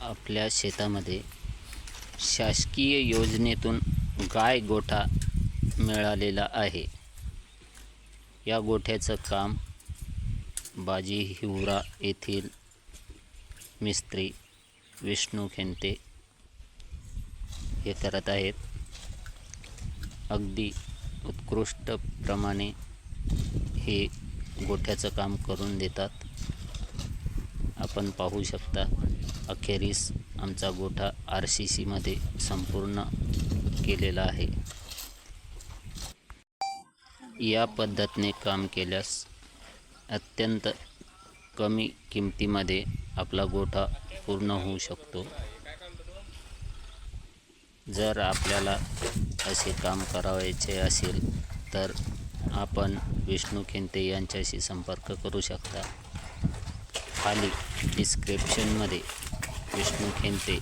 आपल्या शेतामध्ये शासकीय योजनेतून गाय गोठा मिळालेला आहे. या गोठ्याचं काम बाजी हिवरा येथील मिस्त्री विष्णू खेंते हे करत आहेत. अगदी उत्कृष्टप्रमाणे हे गोठ्याचं काम करून देतात. आपण पाहू शकता. अखेरीस आमचा गोठा आर सी सीमध्ये संपूर्ण केलेला आहे. या पद्धतीने काम केल्यास अत्यंत कमी किमतीमध्ये आपला गोठा पूर्ण होऊ शकतो. जर आपल्याला असे काम करावायचे असेल तर आपण विष्णू खेंते यांच्याशी संपर्क करू शकता. खाली डिस्क्रिप्शनमध्ये विष्णू खेंते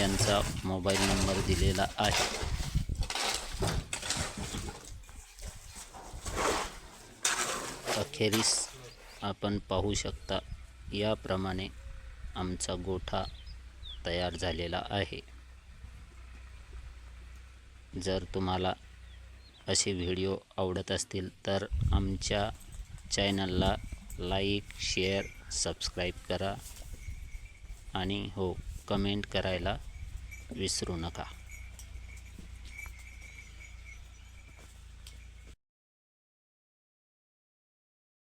यांचा मोबाईल नंबर दिलेला आहे. अखेरीस आपण पाहू शकता याप्रमाणे आमचा गोठा तयार झालेला आहे. जर तुम्हाला असे व्हिडिओ आवडत असतील तर आमच्या चॅनलला लाईक शेअर सबस्क्राईब करा आणि हो कमेंट करायला विसरू नका.